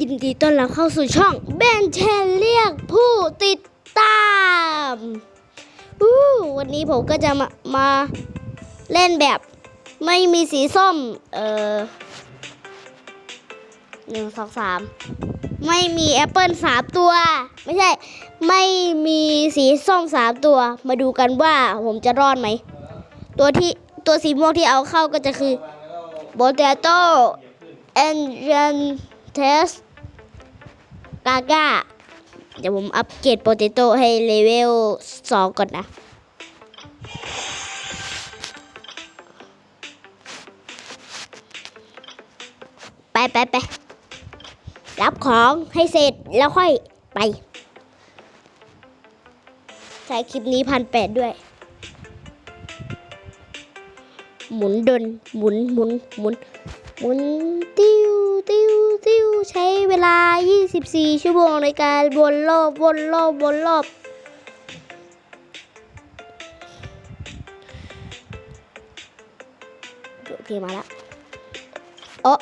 ยินดีต้อนรับเข้าสู่ช่องเบนเทนเรียกผู้ติดตามอู้วันนี้ผมก็จะมามาเล่นแบบไม่มีสีส้ม เอ่อหนึ่งสองสามไม่มีแอปเปิลสามตัว ไม่ใช่ ไม่มีสีส้มสามตัว มาดูกันว่าผมจะรอดไหม ตัวที่ตัวสีม่วงที่เอาเข้าก็จะคือโบเตโต้เอนเจนเทส กาก้า เดี๋ยวผมอัปเกรดโปเตโต้ให้เลเวล2ก่อนนะ ไปไปไปรับของให้เสร็จแล้วค่อยไปใช้คลิปนี้พันแปดด้วย หมุนดนหมุนหมุนหมุนหมุนติ ช้เวลา 24 ชั่วโมงในการวนรอบวนรอบวนรอบ โอเคมาแล้วโอะ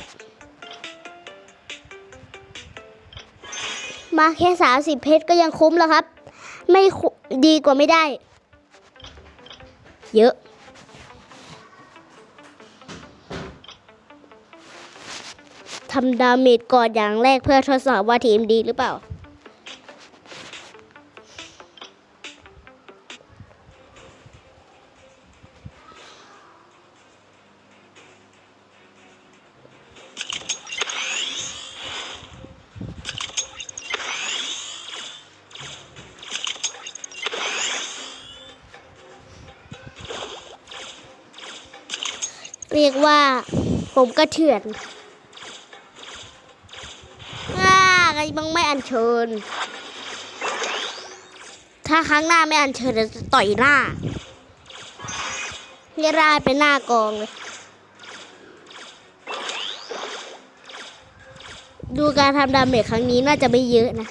มาแค่ 30 เพชรก็ยังคุ้มแล้วครับ ไม่ดีกว่าไม่ได้ เยอะ ทำดาเมจก่อนอย่างแรกเพื่อทดสอบว่าทีมดีหรือเปล่า เรียกว่าผมก็เถื่อน อ่ ต้องไม่อัญเชิญ ถ้าครั้งหน้าไม่อัญเชิญจะต่อยหน้าเรียรายเป็นหน้ากองเลย ดูการทำดาเมจครั้งนี้น่าจะไม่เยอะนะ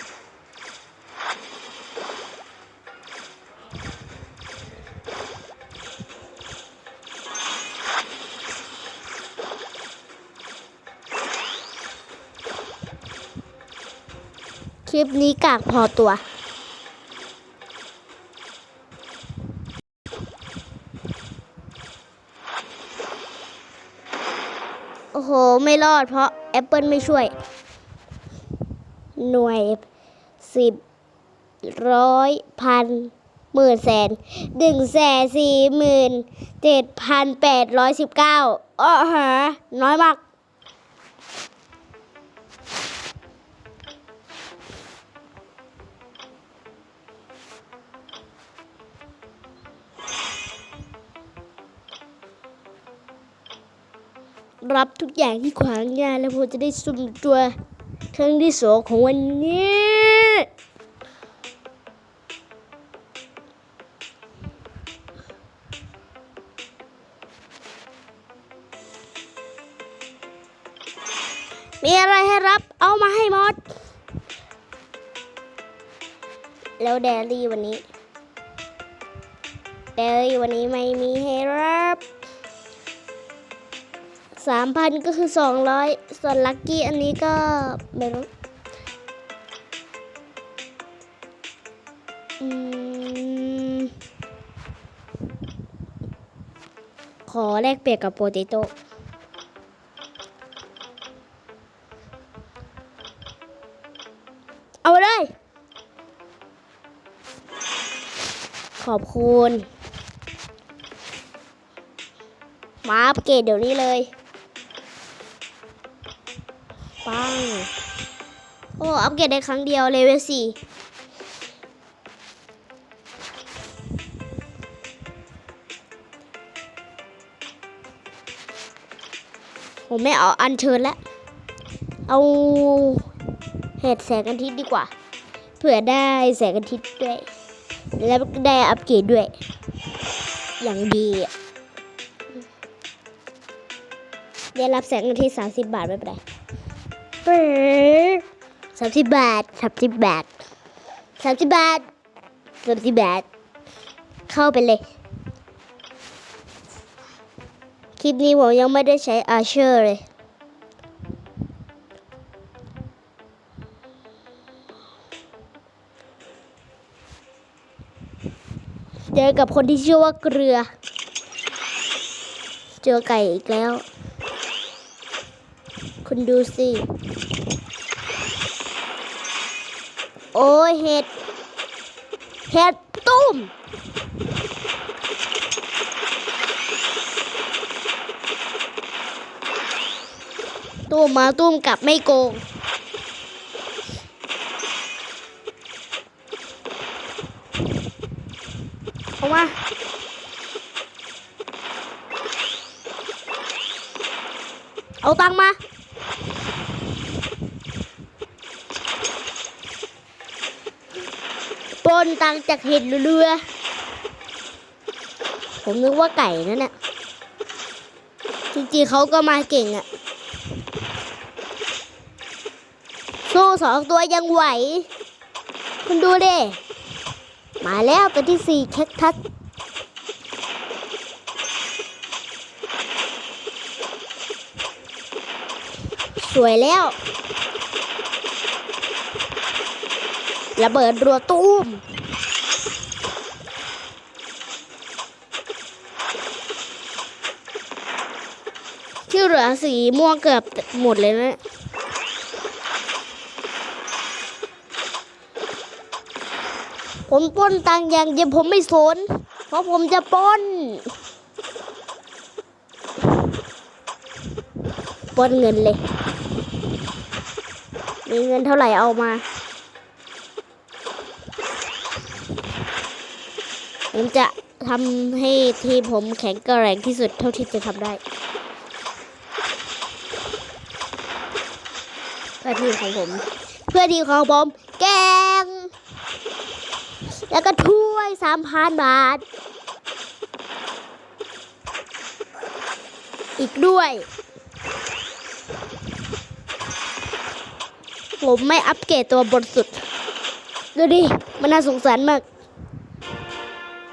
ลิปนี้กากพอตัว โอ้โห ไม่รอดเพราะแอปเปิลไม่ช่วย หน่วยสิบร้อยพันหมื่นแสนหนึ่งแสนสี่หมื่นเจ็ดพันแปดร้อยสิบเก้าอ๋อฮะน้อยมาก รับทุกอย่างที่ขวางหน้าแล้วผมจะได้สุ่มตัวครั้งที่สองของวันนี้มีอะไรให้รับ เอามาให้หมด แล้วแดรี่วันนี้แดรี่วันนี้ไม่มีให้รับ สามพันก็คือสองร้อยส่วนลัคกี้อันนี้ก็ไม่รู้ขอแลกเปลี่ยนกับโปเตโต้เอาเลย ขอบคุณมาอัปเกรดเดี๋ยวนี้เลย โอ้อัปเกรดได้ครั้งเดียวเลเวลสี่ผมไม่เอาอันเชิญแล้ว เอาเห็ดแสงอาทิตย์ดีกว่า เผื่อได้แสงอาทิตย์ด้วย แล้วได้อัปเกรดด้วย อย่างดีได้รับแสงอาทิตย์สามสิบบาทไม่เป็นไร สามสิบบาทสามสิบบาทสามสิบบาทสามสิบบาท เข้าไปเลย คลิปนี้ผมยังไม่ได้ใช้อาเชอร์เลยเจอกับคนที่ชื่อว่าเกลือ เจอไก่อีกแล้ว คุณดูสิ โอ้ยเห็ด เห็ดตุ้ม ตุ้มมาตุ้มกลับไม่โกงเอามาเอาตังมา ปล้ นตังจากเห็ดเรือ ผมนึกว่าไก่นั่นแหละจริงๆเขาก็มาเก่งอะสู้สองตัวยังไหว คุณดูดิมาแล้วตัวที่สี่แคคทัสสวยแล้วระเบิดรัวตูม ที่เหลือสีม่วงเกือบหมดเลยนะผมป้นตังอย่างเดียวผมไม่สน เพราะผมจะป้นป้นเงินเลย มีเงินเท่าไหร่เอามา ผมจะทำให้ทีมผมแข็งแกร่งที่สุดเท่าที่จะทำได้ พื่อทีมของผม เพื่อทีมของผมแกง แล้วก็ถ้วยสามพันบาท อีกด้วย ผมไม่อัปเกรดตัวบนสุด ดูดิ มันน่าสงสารมาก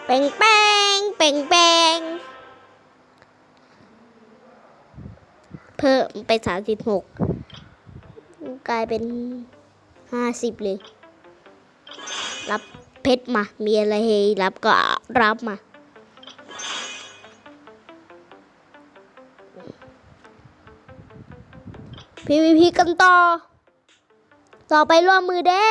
เป่งแป้งเป่งแป้งเพิ่มไปสามสิบหกก ลายเป็นห้าสิบเลย รับเพชรมา มีอะไรให้รับก็รับมา พีวีพีกันต่อ ต่อไปร่วมมือเด้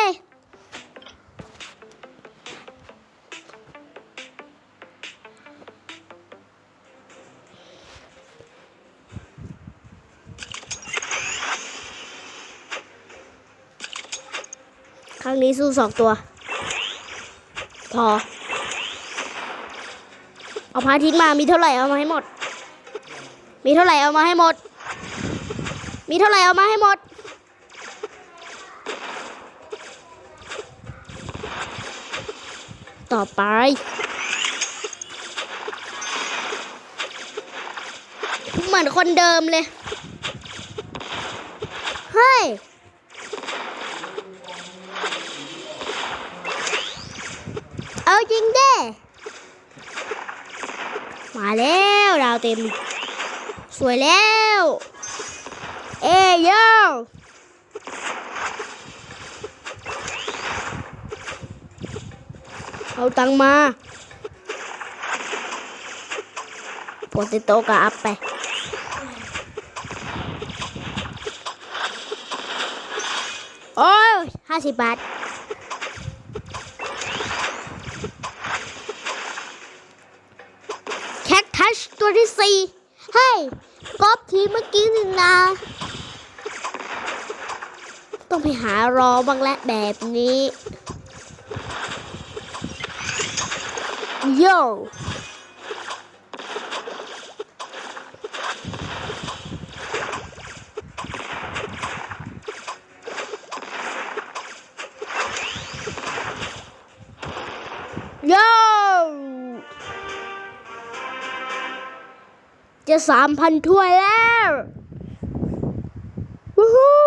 รั้งนี้สู้สองตัว พอ เอาพระอาทิตย์มามีเท่าไหร่เอามาให้หมด มีเท่าไหร่เอามาให้หมด มีเท่าไหร่เอามาให้หมด ต่อไปเหมือนคนเดิมเลย เฮ้ย เอา จริงเด้มาแล้วดาวเต็ม สวยแล้ว เอ้ยโยเอาตังมาโปเตโตกับอัพไปโอ้ยห้าสิบบาท แคคทัชตัวที่สี่เฮ้ยกอบ ที่เมื่อกี้นี่นะ ต้องไปหารอบ้างและแบบนี้โยโย จะสามพันถ้วยแล้ววู้ฮู้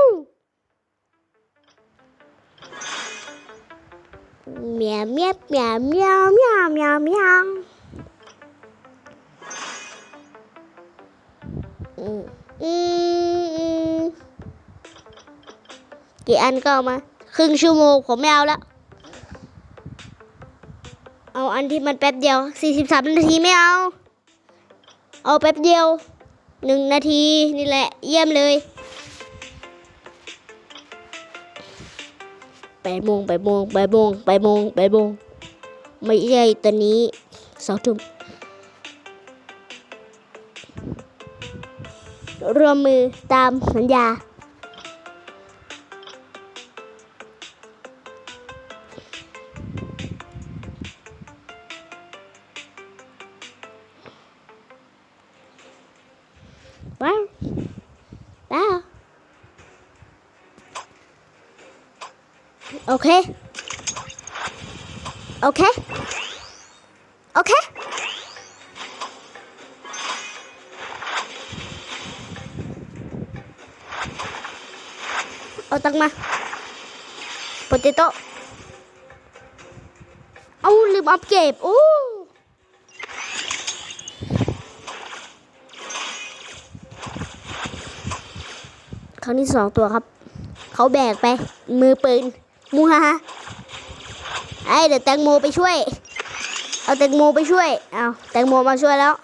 เมียวเมียวเมียวเมียวเมียวเมียวเมียอืมอืมกี่อันก็เอามา ครึ่งชั่วโมงผมไม่เอาแล้ว เอาอันที่มันแป๊บเดียวสี่สิบสามนาทีไม่เอา เอาแป๊บเดียวหนึ่งนาทีนี่แหละ เยี่ยมเลยแปดโมงแปดโมงแปดโมงแปดโมงแปดโมงไม่ใช่ตอนนี้สองทุ่มรวมมือตามสัญญา ว้าวว้าวโอเคโอเค โอเค เอาตังค์มาโปเตโต้เอาลืมอัพเก็บโอ้ ค รั้งที่สองตัวครับ เขาแบกไป มือปืนมูฮาฮาไอ้เดี๋ยวแตงโมไปช่วย เอาแตงโมไปช่วย เอาแตงโมมาช่วยแล้ว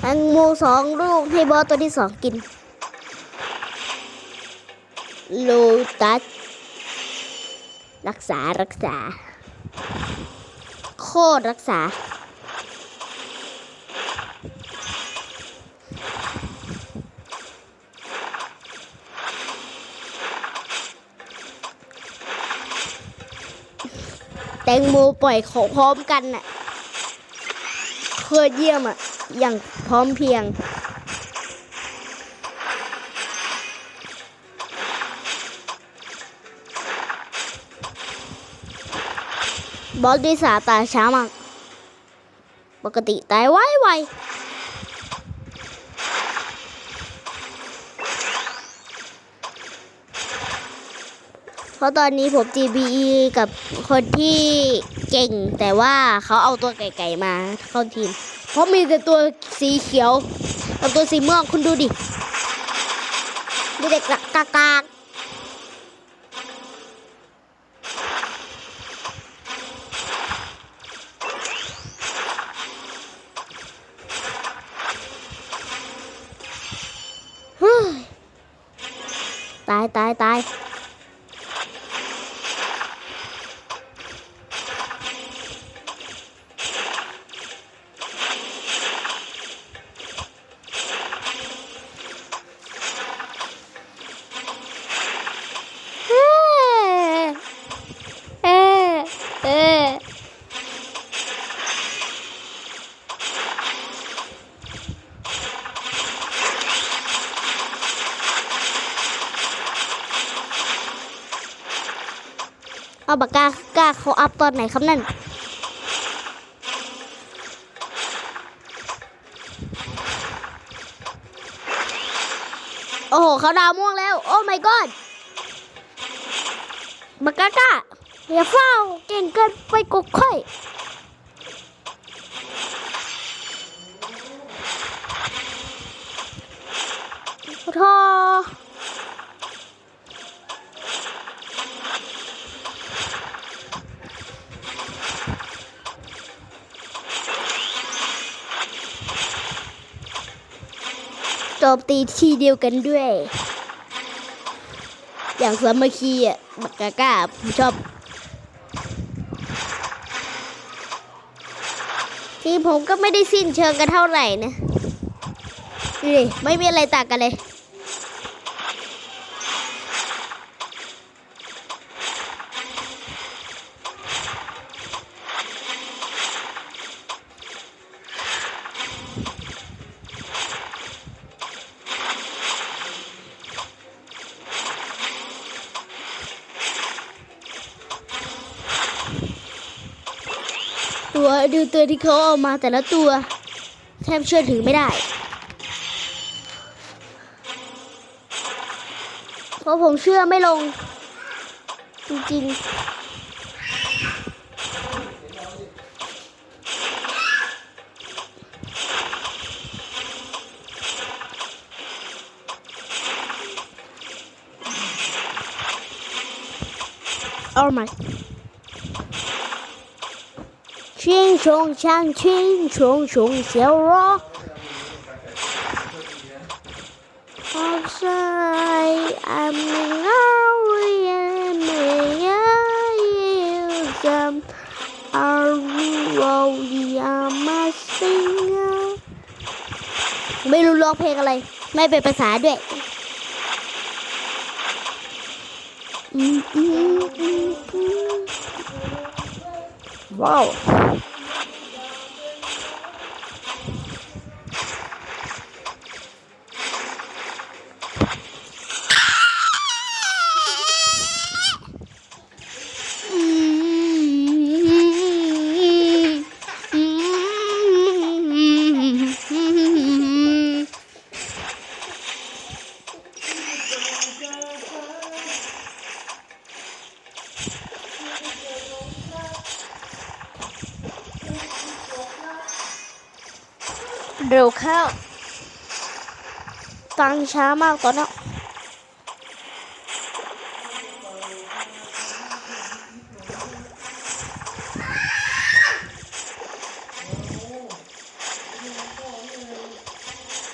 แตงโมสองลูกให้บอสตัวที่สองกินโลตัสรักษา รักษา คตรรักษา แตงโมปล่อยของพร้อมกันน่ะ เคยเยี่ยมอะ อย่างพร้อมเพียง บอสที่สาตายช้ามาก ปกติตายไวไวเพราะตอนนี้ผม GBE กับคนที่เก่ง แต่ว่าเขาเอาตัวไก่ๆมาเข้าทีม เพราะมีแต่ตัวสีเขียว กับตัวสีม่วงคุณดูดิ มีแต่กากากากเฮ้ย ตายตายตาย เอ้อเอ้อเอ้อ เอาปากกากาเขาอัพตอนไหนครับนั่นโอ้โหเขาดาวม่วงแล้ว โอ้ my god บักกากาอย่าเฝ้าเก่งเกินไปกบค่อย โท โจมตีทีเดียวกันด้วย อย่างสามัคคีอะบักกากาผมชอบ ทีผมก็ไม่ได้สิ้นเชิงกันเท่าไหร่นะดูดิไม่มีอะไรต่างกันเลย อที่เขาเอามาแต่ละตัว แทบเชื่อถือไม่ได้ เพราะผมเชื่อไม่ลง จริงๆอา h my 群雄像群雄雄小弱。Học sai em ngáo yên mẹ yêu dầm Ở vô dìa mà sinh ไม่รู้ร้องเพลงอะไร ไม่เป็นภาษาด้วยอืมอืมอืม 哇哦。 ช้ามากตอนนี้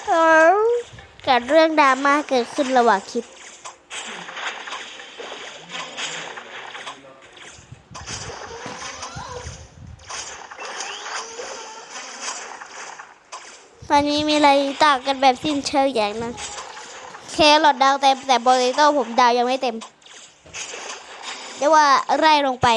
เออเกิดเรื่องดราม่าเกิดขึ้นระหว่างคลิปวันนี้มีอะไรต่างกันแบบสิ้นเชิงอย่างนึงแค รอทดาวเต็มแต่โปเตโต้ผมดาวยังไม่เต็มเรียกว่าไร่ลงไป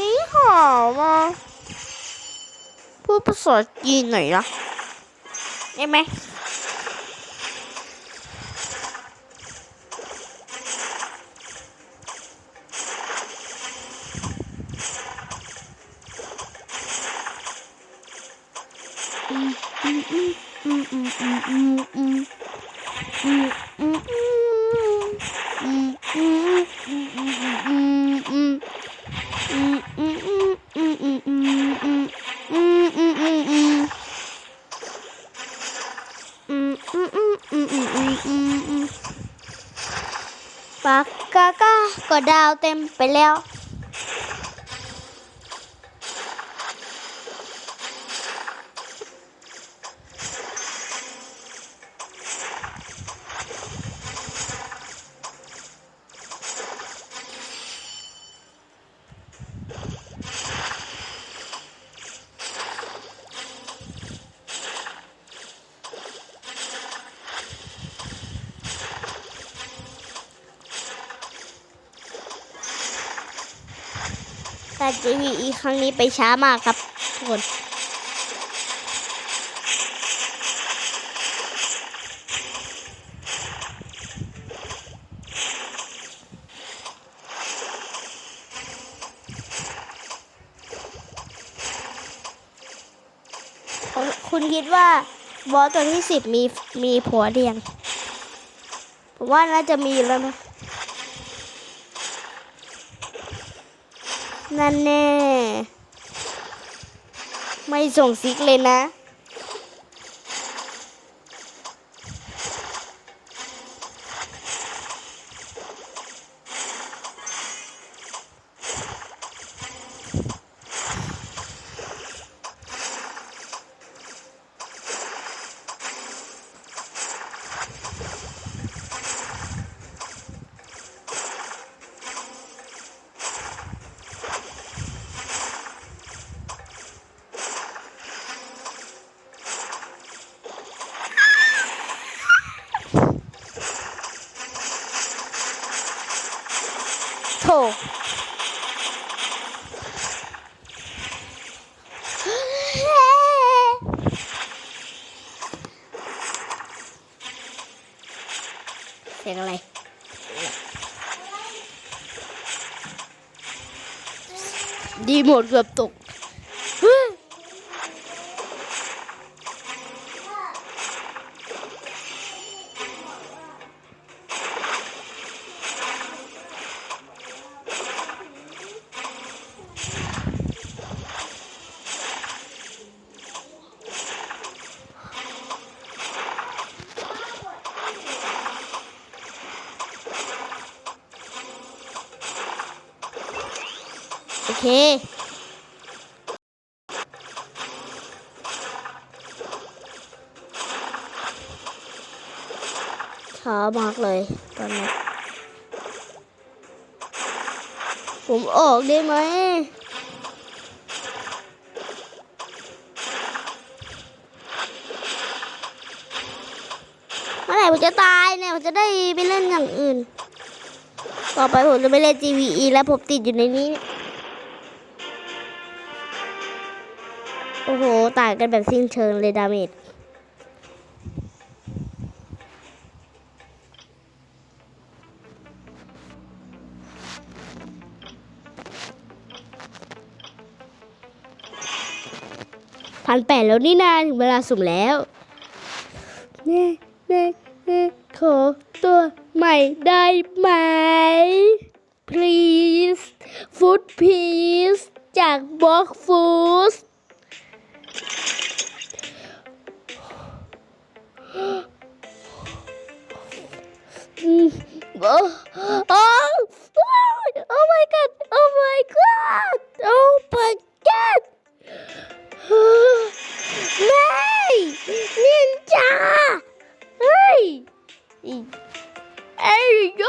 นี่หอมอะ พูดภาษาจีนหน่อยนะได้ไหม ก็ดาวเต็มไปแล้ว แต่จีวีอีครั้งนี้ไปช้ามากครับทุกคนคุณคิดว่าบอสตัวที่สิบมีมีผัวเรียง ผมว่าน่าจะมีแล้วนะ นั่นแน่ ไม่ส่งซิกเลยนะ โถเสียงอะไรดีหมดเกือบตก เค ช้ามากเลยตอนนี้ ผมออกได้ไหมเมื่อไหร่ผมจะตายเนี่ยผมจะได้ไปเล่นอย่างอื่น ต่อไปผมจะไปเล่น GVE แล้วผมติดอยู่ในนี้ โอ้โหตางกันแบบสิ้นเชิงเลยดาเมจ พันแปดแล้วนี่นาถึงเวลาสุ่มแล้วเน่เน่เน่ขอตัวใหม่ได้ไหม please food please จากบล็อกฟูสโอ้โอ้ oh my god oh my god oh my god ไม่นินจาเฮ้ยเอ้ยโย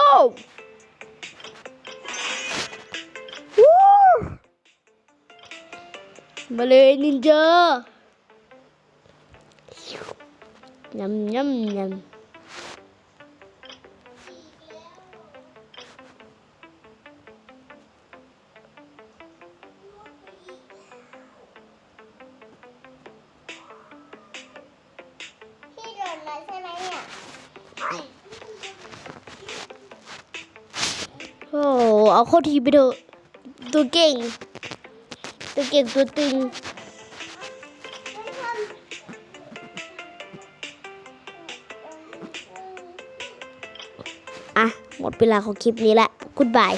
วู้มาเลยนินจายำย เข้าทีไปเถอะตัวเก่ง ตัวเก่งตัวตึงอะ หมดเวลาของคลิปนี้ละกุดบาย